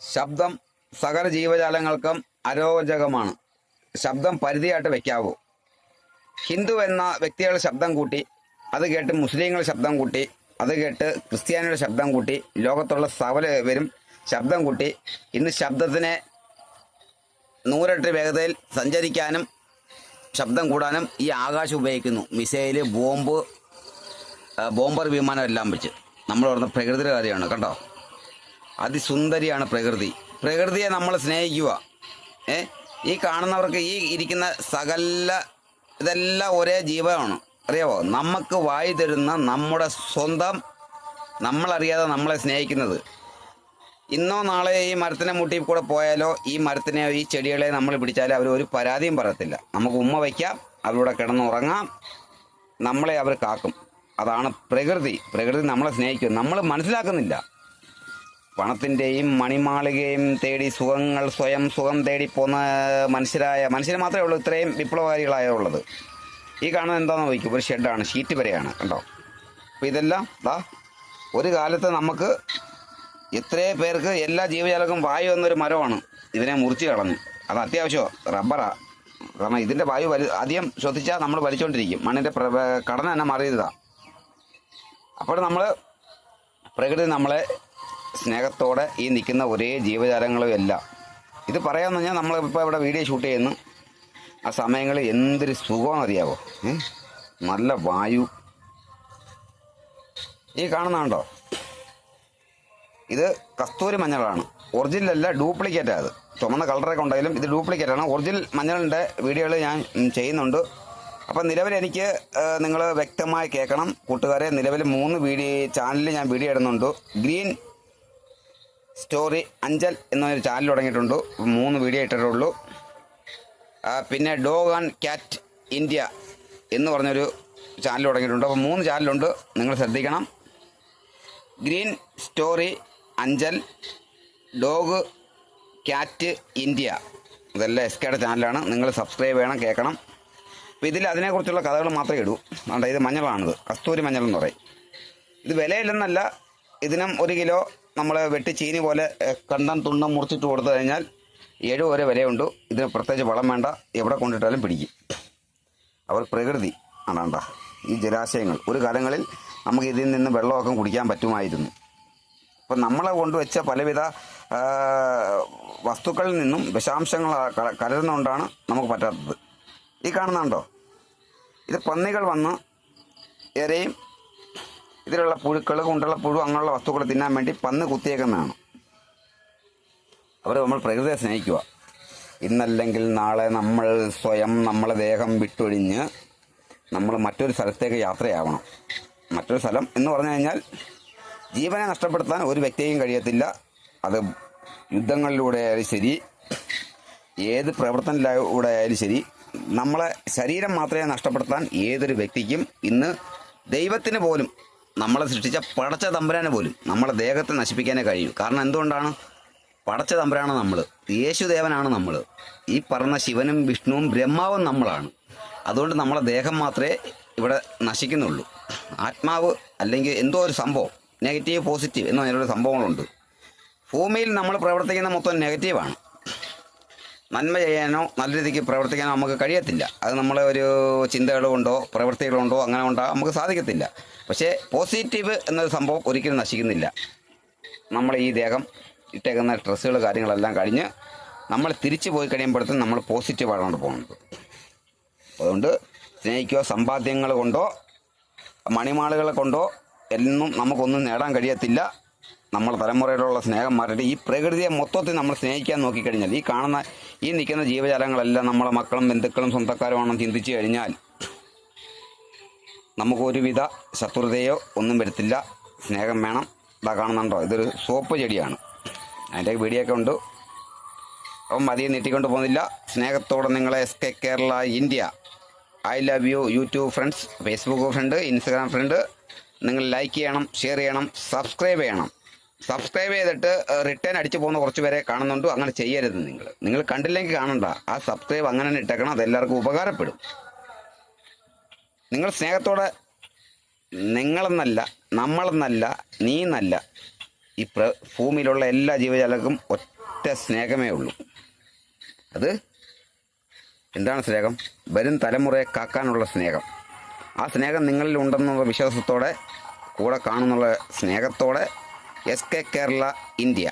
ശബ്ദം സകല ജീവജാലങ്ങൾക്കും അരോചകമാണ്. ശബ്ദം പരിധിയായിട്ട് വയ്ക്കാവൂ ഹിന്ദു എന്ന വ്യക്തികളുടെ ശബ്ദം കൂട്ടി അത് കേട്ട് മുസ്ലിങ്ങൾ ശബ്ദം കൂട്ടി അത് കേട്ട് ക്രിസ്ത്യാനിയുടെ ശബ്ദം കൂട്ടി ലോകത്തുള്ള സകല പേരും ശബ്ദം കൂട്ടി ഇന്ന് ശബ്ദത്തിനെ നൂറെട്ട് വേഗതയിൽ സഞ്ചരിക്കാനും ശബ്ദം കൂടാനും ഈ ആകാശം ഉപയോഗിക്കുന്നു. മിസൈൽ ബോംബ് ബോംബർ വിമാനം എല്ലാം വെച്ച്. നമ്മൾ പറഞ്ഞ പ്രകൃതിയുടെ കാര്യമാണ് കണ്ടോ? അതിസുന്ദരിയാണ് പ്രകൃതി. പ്രകൃതിയെ നമ്മൾ സ്നേഹിക്കുക ഏ? ഈ കാണുന്നവർക്ക് ഈ ഇരിക്കുന്ന സകല ഇതെല്ലാം ഒരേ ജീവനാണ്. അറിയാവോ? നമുക്ക് വായി തരുന്ന നമ്മുടെ സ്വന്തം നമ്മളറിയാതെ നമ്മളെ സ്നേഹിക്കുന്നത്. ഇന്നോ നാളെ ഈ മരത്തിനെ മുട്ടി കൂടെ പോയാലോ ഈ മരത്തിനെ ഈ ചെടികളെ നമ്മൾ പിടിച്ചാലോ അവർ ഒരു പരാതിയും പറയത്തില്ല. നമുക്ക് ഉമ്മ വയ്ക്കാം അവരുടെ കിടന്നുറങ്ങാം നമ്മളെ അവർ കാക്കും. അതാണ് പ്രകൃതി. പ്രകൃതി നമ്മളെ സ്നേഹിക്കും. നമ്മൾ മനസ്സിലാക്കുന്നില്ല. പണത്തിന്റെയും മണിമാളികയും തേടി സുഖങ്ങൾ സ്വയം സുഖം തേടി പോകുന്ന മനുഷ്യരായ മനുഷ്യർ മാത്രമേ ഉള്ളൂ ഇത്രയും വിപ്ലവകാരികളായ ഉള്ളത്. ഈ കാണുന്നത് എന്താണെന്ന് ചോദിക്കും ഒരു ഷെഡാണ് ഷീറ്റ് വരെയാണ് കണ്ടോ? അപ്പോൾ ഇതെല്ലാം ദാ ഒരു കാലത്ത് നമുക്ക് എത്രയോ പേർക്ക് എല്ലാ ജീവജാലക്കും വായു എന്നൊരു മരമാണ് ഇതിനെ മുറിച്ച് കളഞ്ഞു. അത് അത്യാവശ്യമോ റബ്ബറാണ് കാരണം ഇതിന്റെ വായു വലി അധികം ശ്വസിച്ചാൽ നമ്മൾ വലിച്ചുകൊണ്ടിരിക്കും മണ്ണിന്റെ ഘടന തന്നെ മാറിയതാണ് അപ്പോൾ നമ്മൾ പ്രകൃതി നമ്മളെ സ്നേഹത്തോടെ ഈ നിൽക്കുന്ന ഒരേ ജീവജാലങ്ങളും എല്ലാം. ഇത് പറയാമെന്ന് പറഞ്ഞാൽ നമ്മളിപ്പോൾ ഇവിടെ വീഡിയോ ഷൂട്ട് ചെയ്യുന്നു. ആ സമയങ്ങളിൽ എന്തൊരു സുഖമാണ് അറിയാവോ? നല്ല വായു. ഈ കാണുന്നുണ്ടോ ഇത് കസ്തൂരി മഞ്ഞളാണ്. ഒറിജിനൽ അല്ല ഡ്യൂപ്ലിക്കേറ്റ് അത്. ചുമന്ന കളറൊക്കെ ഉണ്ടെങ്കിലും ഇത് ഡ്യൂപ്ലിക്കേറ്റ് ആണ്. ഒറിജിനൽ മഞ്ഞളിന്റെ വീഡിയോകൾ ഞാൻ ചെയ്യുന്നുണ്ട്. അപ്പം നിലവിൽ എനിക്ക് നിങ്ങൾ വ്യക്തമായി കേൾക്കണം. കൂട്ടുകാരെ നിലവിൽ മൂന്ന് വീഡിയോ ചാനലിൽ ഞാൻ വീഡിയോ ഇടുന്നുണ്ട്. ഗ്രീൻ സ്റ്റോറി അഞ്ചൽ എന്നൊരു ചാനൽ തുടങ്ങിയിട്ടുണ്ട്. മൂന്ന് വീഡിയോ ഇട്ടിട്ടുള്ളൂ. പിന്നെ ഡോഗ് ആൻഡ് ക്യാറ്റ് ഇന്ത്യ എന്ന് പറഞ്ഞൊരു ചാനൽ തുടങ്ങിയിട്ടുണ്ട്. അപ്പോൾ മൂന്ന് ചാനലുണ്ട്. നിങ്ങൾ ശ്രദ്ധിക്കണം. Green story Anchal dog cat India. ഇതെല്ലാം എസ് കെയുടെ ചാനലാണ്. നിങ്ങൾ സബ്സ്ക്രൈബ് ചെയ്യണം കേൾക്കണം. അപ്പോൾ ഇതിൽ അതിനെക്കുറിച്ചുള്ള കഥകൾ മാത്രമേ ഇടൂ. അതുകൊണ്ട് ഇത് മഞ്ഞളാണിത്. കസ്തൂരി മഞ്ഞൾ എന്ന് പറയും. ഇത് വിലയില്ലെന്നല്ല. ഇതിനും ഒരു കിലോ നമ്മൾ വെട്ടി ചീനി പോലെ കണ്ടം തുണ്ടം മുറിച്ചിട്ട് കൊടുത്തു കഴിഞ്ഞാൽ ഏഴ് വരെ വിലയുണ്ട്. ഇതിന് പ്രത്യേകിച്ച് വളം വേണ്ട. എവിടെ കൊണ്ടിട്ടാലും പിടിക്കും. അവർ പ്രകൃതി ആണാണ്ട ഈ ജലാശയങ്ങൾ. ഒരു കാലങ്ങളിൽ നമുക്ക് ഇതിൽ നിന്ന് വെള്ളമൊക്കെ കുടിക്കാൻ പറ്റുമായിരുന്നു. അപ്പം നമ്മളെ കൊണ്ടുവച്ച പലവിധ വസ്തുക്കളിൽ നിന്നും വിഷാംശങ്ങൾ കലരുന്നതുകൊണ്ടാണ് നമുക്ക് പറ്റാത്തത്. ഈ കാണുന്നുണ്ടോ ഇത് പന്നികൾ വന്ന് ഇരയും ഇതിലുള്ള പുഴുക്കൾ കൊണ്ടുള്ള പുഴു അങ്ങനെയുള്ള വസ്തുക്കൾ തിന്നാൻ വേണ്ടി പന്ന് കുത്തിയേക്കുന്നതാണ്. അവർ നമ്മൾ പ്രകൃതിയെ സ്നേഹിക്കുക ഇന്നല്ലെങ്കിൽ നാളെ നമ്മൾ സ്വയം നമ്മളെ ദേഹം വിട്ടൊഴിഞ്ഞ് നമ്മൾ മറ്റൊരു സ്ഥലത്തേക്ക് യാത്രയാവണം. മറ്റൊരു സ്ഥലം എന്ന് പറഞ്ഞു കഴിഞ്ഞാൽ ജീവനെ നഷ്ടപ്പെടുത്താൻ ഒരു വ്യക്തിയും കഴിയത്തില്ല. അത് യുദ്ധങ്ങളിലൂടെ ആയാലും ശരി ഏത് പ്രവർത്തനത്തിലൂടെ ആയാലും ശരി നമ്മളെ ശരീരം മാത്രമേ നഷ്ടപ്പെടുത്താൻ ഏതൊരു വ്യക്തിക്കും ഇന്ന് ദൈവത്തിന് പോലും നമ്മളെ സൃഷ്ടിച്ച പടച്ച തമ്പുരാനെ പോലും നമ്മളെ ദേഹത്തെ നശിപ്പിക്കാനേ കഴിയൂ. കാരണം എന്തുകൊണ്ടാണ്? പടച്ച തമ്പുരാണ് നമ്മൾ യേശുദേവനാണ് നമ്മൾ ഈ പറഞ്ഞ ശിവനും വിഷ്ണുവും ബ്രഹ്മാവും നമ്മളാണ്. അതുകൊണ്ട് നമ്മളെ ദേഹം മാത്രമേ ഇവിടെ നശിക്കുന്നുള്ളൂ. ആത്മാവ് അല്ലെങ്കിൽ എന്തോ ഒരു സംഭവം നെഗറ്റീവ് പോസിറ്റീവ് എന്ന് പറഞ്ഞൊരു സംഭവങ്ങളുണ്ട്. ഭൂമിയിൽ നമ്മൾ പ്രവർത്തിക്കുന്ന മൊത്തം നെഗറ്റീവാണ്. നന്മ ചെയ്യാനോ നല്ല രീതിക്ക് പ്രവർത്തിക്കാനോ നമുക്ക് കഴിയത്തില്ല. അത് നമ്മളെ ഒരു ചിന്തകളുണ്ടോ കൊണ്ടോ അങ്ങനെ കൊണ്ടോ നമുക്ക് സാധിക്കത്തില്ല. പക്ഷേ പോസിറ്റീവ് എന്നൊരു സംഭവം ഒരിക്കലും നശിക്കുന്നില്ല. നമ്മൾ ഈ ദേഹം ഇട്ടേക്കുന്ന ഡ്രസ്സുകൾ കാര്യങ്ങളെല്ലാം കഴിഞ്ഞ് നമ്മൾ തിരിച്ചു പോയി കഴിയുമ്പോഴത്തേക്കും നമ്മൾ പോസിറ്റീവ് ആയിട്ടാണ് പോകുന്നത്. അതുകൊണ്ട് സ്നേഹിക്കോ സമ്പാദ്യങ്ങൾ കൊണ്ടോ മണിമാളുകളെ കൊണ്ടോ എന്നും നമുക്കൊന്നും നേടാൻ കഴിയത്തില്ല. നമ്മുടെ തലമുറയിലുള്ള സ്നേഹം മാറിയിട്ട് ഈ പ്രകൃതിയെ മൊത്തത്തിൽ നമ്മൾ സ്നേഹിക്കാൻ നോക്കിക്കഴിഞ്ഞാൽ ഈ കാണുന്ന ഈ നിൽക്കുന്ന ജീവജാലങ്ങളെല്ലാം നമ്മളെ മക്കളും ബന്ധുക്കളും സ്വന്തക്കാരുമാണെന്ന് ചിന്തിച്ചു കഴിഞ്ഞാൽ നമുക്കൊരുവിധ ശത്രുതയോ ഒന്നും വരത്തില്ല. സ്നേഹം വേണം. ഇതാ കാണുന്നുണ്ടോ? ഇതൊരു സോപ്പ് ചെടിയാണ്. അതിന്റെ വീഡിയോ ഒക്കെ ഉണ്ട്. അപ്പം അധികം നീട്ടിക്കൊണ്ട് പോകുന്നില്ല. സ്നേഹത്തോടെ നിങ്ങളെ S K Kerala India. I love you YouTube friends Facebook friend Instagram friend. നിങ്ങൾ ലൈക്ക് ചെയ്യണം ഷെയർ ചെയ്യണം സബ്സ്ക്രൈബ് ചെയ്യണം. സബ്സ്ക്രൈബ് ചെയ്തിട്ട് റിട്ടേൺ അടിച്ചു പോകുന്ന കുറച്ച് പേരെ കാണുന്നുണ്ട്. അങ്ങനെ ചെയ്യരുത് നിങ്ങൾ. നിങ്ങൾ കണ്ടില്ലെങ്കിൽ കാണണ്ട. ആ സബ്സ്ക്രൈബ് അങ്ങനെ തന്നെ ഇട്ടേക്കണം. അതെല്ലാവർക്കും ഉപകാരപ്പെടും. നിങ്ങൾ സ്നേഹത്തോടെ നിങ്ങളെന്നല്ല നമ്മളെന്നല്ല നീ എന്നല്ല ഈ പ്ര ഭൂമിയിലുള്ള എല്ലാ ജീവജാലക്കും ഒറ്റ സ്നേഹമേ ഉള്ളൂ. അത് എന്താണ് സ്നേഹം? വരും തലമുറയെ കാക്കാനുള്ള സ്നേഹം. ആ സ്നേഹം നിങ്ങളിൽ ഉണ്ടെന്നുള്ള വിശ്വാസത്തോടെ കൂടെ കാണുന്നുള്ള സ്നേഹത്തോടെ എസ് കെ കേരള ഇന്ത്യ